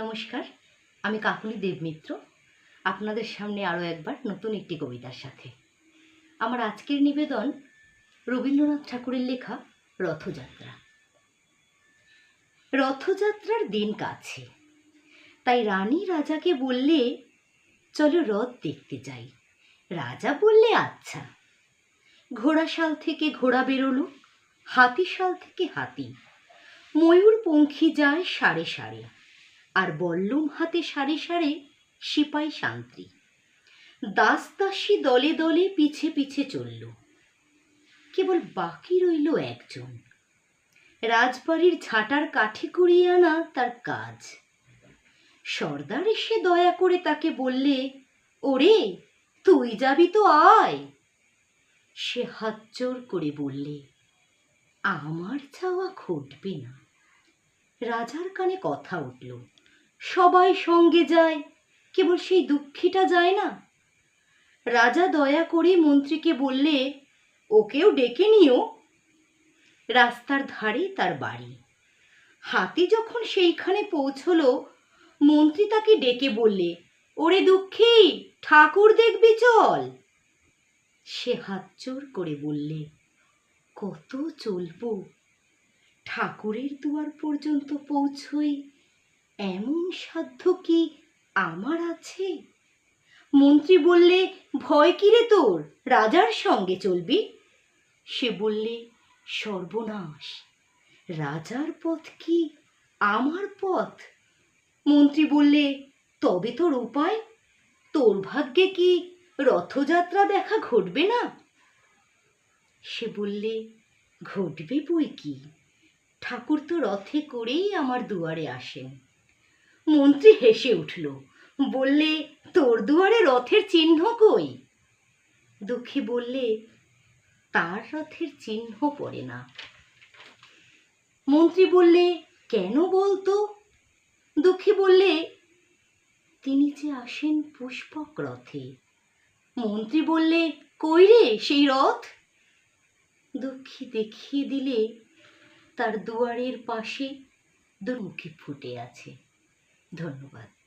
নমস্কার, আমি কাকুলি দেবমিত্র, আপনাদের সামনে আরও একবার নতুন একটি কবিতার সাথে। আমার আজকের নিবেদন রবীন্দ্রনাথ ঠাকুরের লেখা রথযাত্রা। রথযাত্রার দিন কাছে। তাই রানী রাজাকে বললে, চলো রথ দেখতে যাই। রাজা বললে আচ্ছা। ঘোড়াশাল থেকে ঘোড়া বেরোলো, হাতিশাল থেকে হাতি। ময়ূর পঙ্খী যায় সারে সারে আর বল্লম হাতে সারে সারে সিপাই শান্তি দাস দাসী দলে দলে পিছে পিছে চলল। কেবল বাকি রইল একজন। রাজবাড়ির ঝাঁটার কাঠি কুড়িয়ে আনা তার কাজ। সর্দার এসে দয়া করে তাকে বললে, ওরে, তুই যাবি তো আয়। সে হাত জোর করে বললে, আমার চাওয়া ঘটবে না। রাজার কানে কথা উঠল। সবাই সঙ্গে যায়, কেবল সেই দুঃখীটা যায় না। রাজা দয়া করে মন্ত্রীকে বললে, ওকেও ডেকে নিও। রাস্তার ধারে তার বাড়ি। হাতি যখন সেইখানে পৌঁছলো, মন্ত্রী তাকে ডেকে বললে, ওরে দুঃখী, ঠাকুর দেখবি চল। সে হাত জোর করে বললে, কত চলবো। ঠাকুরের দুয়ার পর্যন্ত পৌঁছই এমন সাধ্য কি আমার আছে? মন্ত্রী বললে, ভয় কিরে তোর? রাজার সঙ্গে চলবি? সে বললে, সর্বনাশ। রাজার পথ কি আমার পথ? মন্ত্রী বললে, তবে তোর উপায়। তোর ভাগ্যে কি রথযাত্রা দেখা ঘটবে না? সে বললে, ঘটবে বই কি? ঠাকুর তো রথে করেই আমার দুয়ারে আসেন। মন্ত্রী হেসে উঠল। বললে, তোর দুয়ারে রথের চিহ্ন কই? দুঃখী বললে, তার রথের চিহ্ন পড়ে না। মন্ত্রী বললে, কেন বলতো? দুঃখী বললে, তিনি যে আসেন পুষ্পক রথে। মন্ত্রী বললে, কই রে সেই রথ? দুঃখী দেখিয়ে দিলে, তার দুয়ারের পাশে দুর্মুখী ফুটে আছে। ধন্যবাদ।